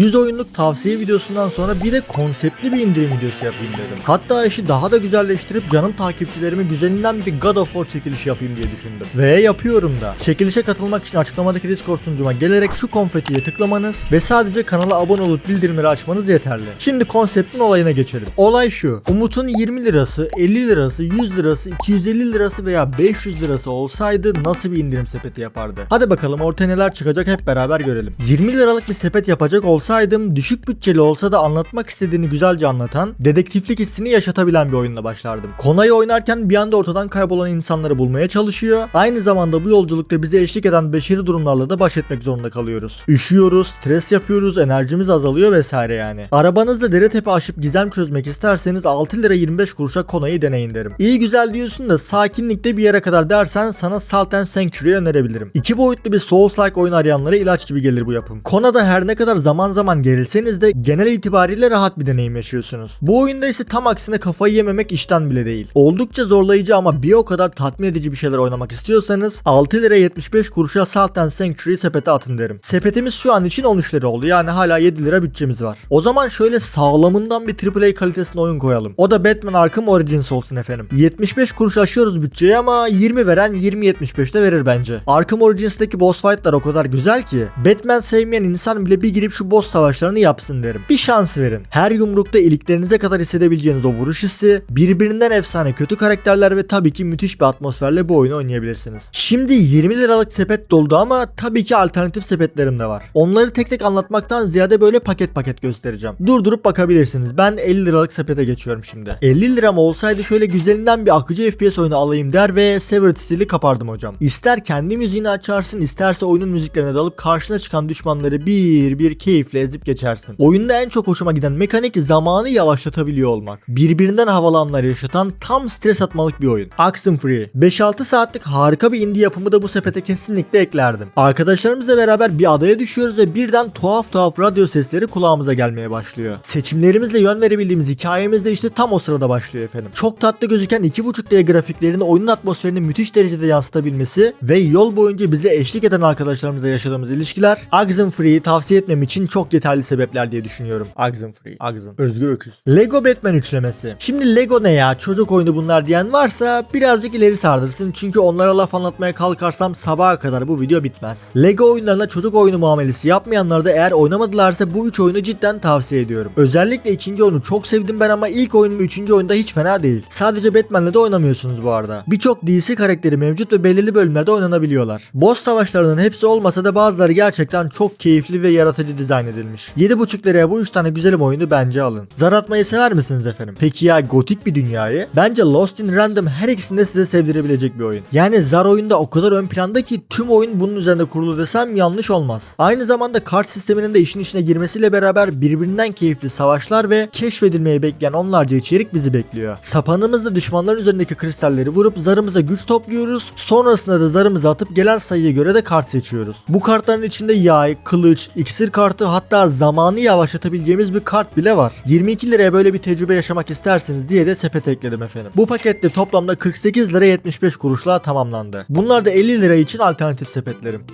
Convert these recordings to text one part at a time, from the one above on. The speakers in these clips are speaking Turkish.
100 oyunluk tavsiye videosundan sonra bir de konseptli bir indirim videosu yapayım dedim. Hatta işi daha da güzelleştirip canım takipçilerime güzelinden bir God of War çekilişi yapayım diye düşündüm. Ve yapıyorum da. Çekilişe katılmak için açıklamadaki Discord sunucuma gelerek şu konfetiye tıklamanız ve sadece kanala abone olup bildirimleri açmanız yeterli. Şimdi konseptin olayına geçelim. Olay şu. Umut'un 20 lirası, 50 lirası, 100 lirası, 250 lirası veya 500 lirası olsaydı nasıl bir indirim sepeti yapardı? Hadi bakalım ortaya neler çıkacak hep beraber görelim. 20 liralık bir sepet yapacak olsaydım düşük bütçeli olsa da anlatmak istediğini güzelce anlatan, dedektiflik hissini yaşatabilen bir oyunla başlardım. Konayı oynarken bir anda ortadan kaybolan insanları bulmaya çalışıyor. Aynı zamanda bu yolculukta bize eşlik eden beşeri durumlarla da baş etmek zorunda kalıyoruz. Üşüyoruz, stres yapıyoruz, enerjimiz azalıyor vesaire yani. Arabanızda dere tepe aşıp gizem çözmek isterseniz 6 lira 25 kuruşa Konayı deneyin derim. İyi güzel diyorsun da sakinlikte bir yere kadar dersen sana Salt and Sanctuary'i önerebilirim. İki boyutlu bir Souls-like oyun arayanlara ilaç gibi gelir bu yapım. Kona'da her ne kadar zaman zaman gerilseniz de genel itibariyle rahat bir deneyim yaşıyorsunuz. Bu oyunda ise tam aksine kafayı yememek işten bile değil. Oldukça zorlayıcı ama bir o kadar tatmin edici bir şeyler oynamak istiyorsanız 6 lira 75 kuruşa Salt and Sanctuary sepete atın derim. Sepetimiz şu an için 13 lira oldu yani hala 7 lira bütçemiz var. O zaman şöyle sağlamından bir AAA kalitesinde oyun koyalım. O da Batman Arkham Origins olsun efendim. 75 kuruş aşıyoruz bütçeyi ama 20 veren 20.75'te verir bence. Arkham Origins'teki boss fight'lar o kadar güzel ki Batman sevmeyen insan bile bir girip şu boss savaşlarını yapsın derim. Bir şans verin. Her yumrukta iliklerinize kadar hissedebileceğiniz o vuruş hissi, birbirinden efsane kötü karakterler ve tabii ki müthiş bir atmosferle bu oyunu oynayabilirsiniz. Şimdi 20 liralık sepet doldu ama tabii ki alternatif sepetlerim de var. Onları tek tek anlatmaktan ziyade böyle paket paket göstereceğim. Durdurup bakabilirsiniz. Ben 50 liralık sepete geçiyorum şimdi. 50 liram olsaydı şöyle güzelinden bir akıcı FPS oyunu alayım der ve Severed Steel'i kapardım hocam. İster kendi müziğini açarsın isterse oyunun müziklerine dalıp karşına çıkan düşmanları bir bir keyifle ezip geçersin. Oyunda en çok hoşuma giden mekanik zamanı yavaşlatabiliyor olmak. Birbirinden havalı anlar yaşatan tam stres atmalık bir oyun. Oxenfree. 5-6 saatlik harika bir indie yapımı da bu sepete kesinlikle eklerdim. Arkadaşlarımızla beraber bir adaya düşüyoruz ve birden tuhaf tuhaf radyo sesleri kulağımıza gelmeye başlıyor. Seçimlerimizle yön verebildiğimiz hikayemiz de işte tam o sırada başlıyor efendim. Çok tatlı gözüken 2.5D grafiklerini oyunun atmosferini müthiş derecede yansıtabilmesi ve yol boyunca bize eşlik eden arkadaşlarımızla yaşadığımız ilişkiler Oxenfree'yi tavsiye etmem için çok yeterli sebepler diye düşünüyorum. Oxenfree. Oxen. Özgür Öküz. Lego Batman üçlemesi. Şimdi Lego ne ya çocuk oyunu bunlar diyen varsa birazcık ileri sardırsın çünkü onlara laf anlatmaya kalkarsam sabaha kadar bu video bitmez. Lego oyunlarına çocuk oyunu muamelesi yapmayanlar da eğer oynamadılarsa bu üç oyunu cidden tavsiye ediyorum. Özellikle ikinci oyunu çok sevdim ben ama ilk oyun ve üçüncü oyunda hiç fena değil. Sadece Batman'le de oynamıyorsunuz bu arada. Birçok DC karakteri mevcut ve belirli bölümlerde oynanabiliyorlar. Boss savaşlarının hepsi olmasa da bazıları gerçekten çok keyifli ve yaratıcı dizayn edilmiş. 7.5 liraya bu 3 tane güzelim oyunu bence alın. Zar atmayı sever misiniz efendim? Peki ya gotik bir dünyayı? Bence Lost in Random her ikisinde size sevdirebilecek bir oyun. Yani Zar oyunda o kadar ön planda ki tüm oyun bunun üzerinde kurulu desem yanlış olmaz. Aynı zamanda kart sisteminin de işin içine girmesiyle beraber birbirinden keyifli savaşlar ve keşfedilmeyi bekleyen onlarca içerik bizi bekliyor. Sapanımızla düşmanların üzerindeki kristalleri vurup zarımıza güç topluyoruz. Sonrasında da zarımızı atıp gelen sayıya göre de kart seçiyoruz. Bu kartların içinde yay, kılıç, iksir kartı hatta zamanı yavaşlatabileceğimiz bir kart bile var. 22 liraya böyle bir tecrübe yaşamak isterseniz diye de sepete ekledim efendim. Bu pakette toplamda 48 lira 75 kuruşla tamamlandı. Bunlar da 50 lira için alternatif sepetlerim.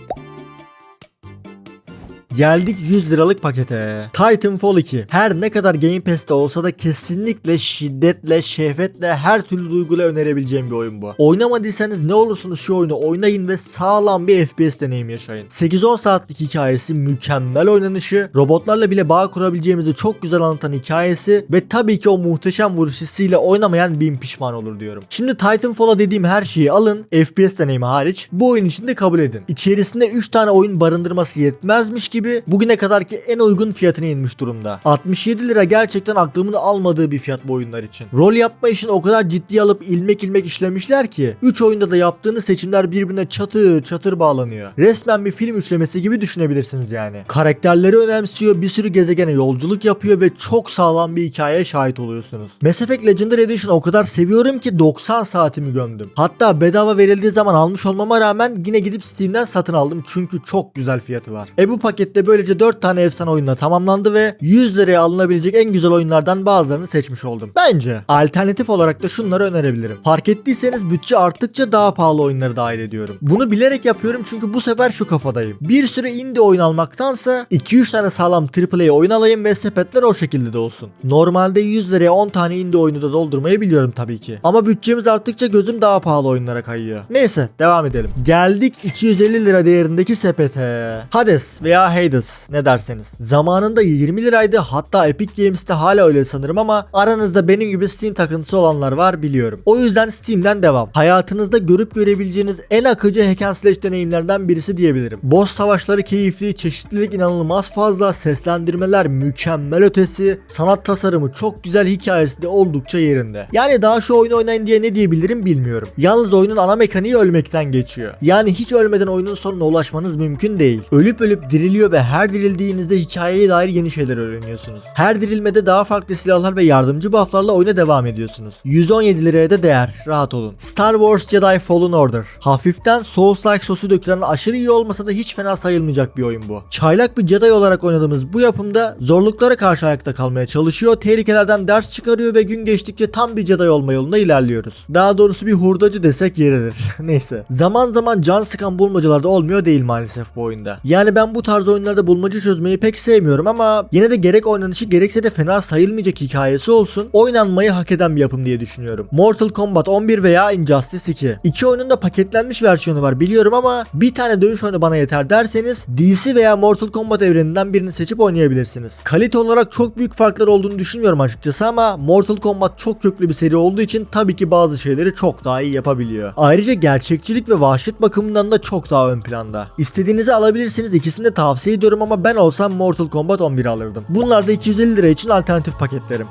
Geldik 100 liralık pakete. Titanfall 2. Her ne kadar Game Pass'te olsa da kesinlikle şiddetle, şehvetle, her türlü duyguyla önerebileceğim bir oyun bu. Oynamadıysanız ne olursunuz şu oyunu oynayın ve sağlam bir FPS deneyimi yaşayın. 8-10 saatlik hikayesi, mükemmel oynanışı, robotlarla bile bağ kurabileceğimizi çok güzel anlatan hikayesi ve tabii ki o muhteşem vuruş hissiyle oynamayan bin pişman olur diyorum. Şimdi Titanfall'a dediğim her şeyi alın, FPS deneyimi hariç bu oyun için de kabul edin. İçerisinde 3 tane oyun barındırması yetmezmiş gibi bugüne kadarki en uygun fiyatına inmiş durumda. 67 lira gerçekten aklımın almadığı bir fiyat bu oyunlar için. Rol yapma işini o kadar ciddiye alıp ilmek ilmek işlemişler ki 3 oyunda da yaptığınız seçimler birbirine çatır çatır bağlanıyor. Resmen bir film üçlemesi gibi düşünebilirsiniz yani. Karakterleri önemsiyor, bir sürü gezegene yolculuk yapıyor ve çok sağlam bir hikayeye şahit oluyorsunuz. Mass Effect Legendary Edition o kadar seviyorum ki 90 saatimi gömdüm. Hatta bedava verildiği zaman almış olmama rağmen yine gidip Steam'den satın aldım çünkü çok güzel fiyatı var. E bu pakette birlikte böylece 4 tane efsane oyunla tamamlandı ve 100 liraya alınabilecek en güzel oyunlardan bazılarını seçmiş oldum. Bence alternatif olarak da şunları önerebilirim. Fark ettiyseniz bütçe arttıkça daha pahalı oyunları dahil ediyorum. Bunu bilerek yapıyorum çünkü bu sefer şu kafadayım. Bir sürü indie oyun almaktansa 2-3 tane sağlam AAA oyun alayım ve sepetler o şekilde de olsun. Normalde 100 liraya 10 tane indie oyunu da doldurmayı biliyorum tabii ki. Ama bütçemiz arttıkça gözüm daha pahalı oyunlara kayıyor. Neyse devam edelim. Geldik 250 lira değerindeki sepete. Hades veya Hades ne derseniz. Zamanında 20 liraydı hatta Epic Games'te hala öyle sanırım ama aranızda benim gibi Steam takıntısı olanlar var biliyorum. O yüzden Steam'den devam. Hayatınızda görüp görebileceğiniz en akıcı hack and slash deneyimlerden birisi diyebilirim. Boss savaşları keyifli, çeşitlilik inanılmaz fazla, seslendirmeler mükemmel ötesi, sanat tasarımı çok güzel hikayesi de oldukça yerinde. Yani daha şu oyunu oynayın diye ne diyebilirim bilmiyorum. Yalnız oyunun ana mekaniği ölmekten geçiyor. Yani hiç ölmeden oyunun sonuna ulaşmanız mümkün değil. Ölüp ölüp diriliyor ve her dirildiğinizde hikayeye dair yeni şeyler öğreniyorsunuz. Her dirilmede daha farklı silahlar ve yardımcı bufflarla oyuna devam ediyorsunuz. 117 liraya da değer. Rahat olun. Star Wars Jedi Fallen Order. Hafiften Souls-like sosu dökülen aşırı iyi olmasa da hiç fena sayılmayacak bir oyun bu. Çaylak bir Jedi olarak oynadığımız bu yapımda zorluklara karşı ayakta kalmaya çalışıyor, tehlikelerden ders çıkarıyor ve gün geçtikçe tam bir Jedi olma yolunda ilerliyoruz. Daha doğrusu bir hurdacı desek yeridir. Neyse. Zaman zaman can sıkan bulmacalar da olmuyor değil maalesef bu oyunda. Yani ben bu tarz oyunlarda bulmaca çözmeyi pek sevmiyorum ama yine de gerek oynanışı gerekse de fena sayılmayacak hikayesi olsun oynanmayı hak eden bir yapım diye düşünüyorum. Mortal Kombat 11 veya Injustice 2. İki oyunun da paketlenmiş versiyonu var biliyorum ama bir tane dövüş oyunu bana yeter derseniz DC veya Mortal Kombat evreninden birini seçip oynayabilirsiniz. Kalite olarak çok büyük farklar olduğunu düşünmüyorum açıkçası ama Mortal Kombat çok köklü bir seri olduğu için tabii ki bazı şeyleri çok daha iyi yapabiliyor. Ayrıca gerçekçilik ve vahşet bakımından da çok daha ön planda. İstediğinizi alabilirsiniz ikisini de tavsiye ediyorum ama ben olsam Mortal Kombat 11 alırdım. Bunlar da 250 lira için alternatif paketlerim.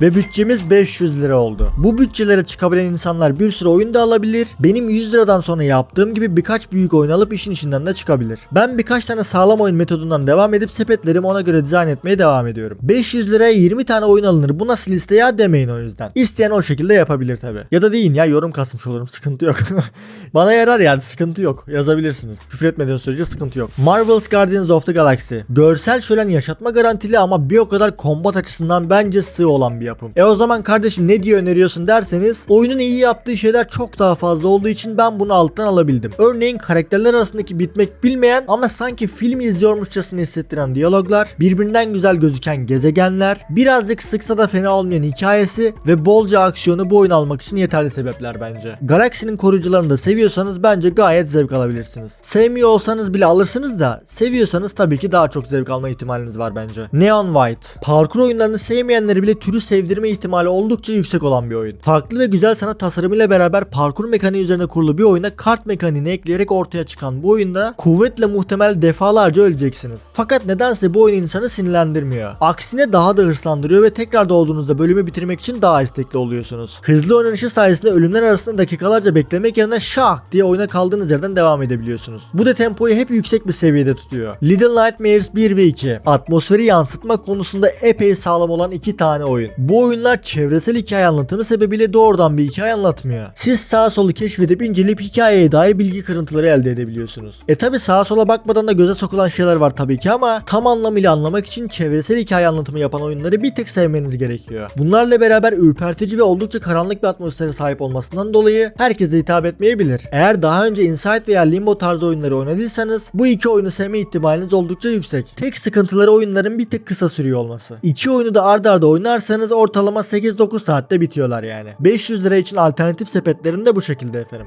Ve bütçemiz 500 lira oldu. Bu bütçelere çıkabilen insanlar bir sürü oyun da alabilir. Benim 100 liradan sonra yaptığım gibi birkaç büyük oyun alıp işin içinden de çıkabilir. Ben birkaç tane sağlam oyun metodundan devam edip sepetlerimi ona göre dizayn etmeye devam ediyorum. 500 liraya 20 tane oyun alınır. Bu nasıl liste ya demeyin o yüzden. İsteyen o şekilde yapabilir tabi. Ya da deyin ya yorum kasmış olurum sıkıntı yok. Bana yarar yani sıkıntı yok. Yazabilirsiniz. Küfür etmediğiniz sürece sıkıntı yok. Marvel's Guardians of the Galaxy. Görsel şölen yaşatma garantili ama bir o kadar kombat açısından bence sığ olan bir yapım. E o zaman kardeşim ne diye öneriyorsun derseniz oyunun iyi yaptığı şeyler çok daha fazla olduğu için ben bunu alttan alabildim. Örneğin karakterler arasındaki bitmek bilmeyen ama sanki film izliyormuşçasına hissettiren diyaloglar, birbirinden güzel gözüken gezegenler, birazcık sıksa da fena olmayan hikayesi ve bolca aksiyonu bu oyun almak için yeterli sebepler bence. Galaxy'nin koruyucularını da seviyorsanız bence gayet zevk alabilirsiniz. Sevmiyor olsanız bile alırsınız da seviyorsanız tabii ki daha çok zevk alma ihtimaliniz var bence. Neon White. Parkur oyunlarını sevmeyenleri bile türü sevdirme ihtimali oldukça yüksek olan bir oyun. Farklı ve güzel sanat tasarımıyla beraber parkur mekaniği üzerine kurulu bir oyuna kart mekaniğini ekleyerek ortaya çıkan bu oyunda kuvvetle muhtemel defalarca öleceksiniz. Fakat nedense bu oyun insanı sinirlendirmiyor. Aksine daha da hırslandırıyor ve tekrar doğduğunuzda bölümü bitirmek için daha istekli oluyorsunuz. Hızlı oynanışı sayesinde ölümler arasında dakikalarca beklemek yerine şak diye oyuna kaldığınız yerden devam edebiliyorsunuz. Bu da tempoyu hep yüksek bir seviyede tutuyor. Little Nightmares 1 ve 2 atmosferi yansıtma konusunda epey sağlam olan iki tane oyun. Bu oyunlar çevresel hikaye anlatımı sebebiyle doğrudan bir hikaye anlatmıyor. Siz sağa solu keşfedip inceleyip hikayeye dair bilgi kırıntıları elde edebiliyorsunuz. E tabi sağa sola bakmadan da göze sokulan şeyler var tabii ki ama tam anlamıyla anlamak için çevresel hikaye anlatımı yapan oyunları bir tık sevmeniz gerekiyor. Bunlarla beraber ürpertici ve oldukça karanlık bir atmosfere sahip olmasından dolayı herkese hitap etmeyebilir. Eğer daha önce Inside veya Limbo tarzı oyunları oynadıysanız bu iki oyunu sevme ihtimaliniz oldukça yüksek. Tek sıkıntıları oyunların bir tık kısa sürüyor olması. İki oyunu da ardarda arda oynarsanız ortalama 8-9 saatte bitiyorlar yani. 500 lira için alternatif sepetlerim de bu şekilde efendim.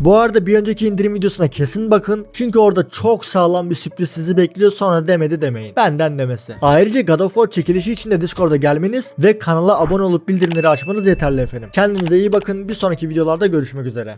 Bu arada bir önceki indirim videosuna kesin bakın. Çünkü orada çok sağlam bir sürpriz sizi bekliyor sonra demedi demeyin. Benden demesi. Ayrıca God of War çekilişi için de Discord'a gelmeniz ve kanala abone olup bildirimleri açmanız yeterli efendim. Kendinize iyi bakın. Bir sonraki videolarda görüşmek üzere.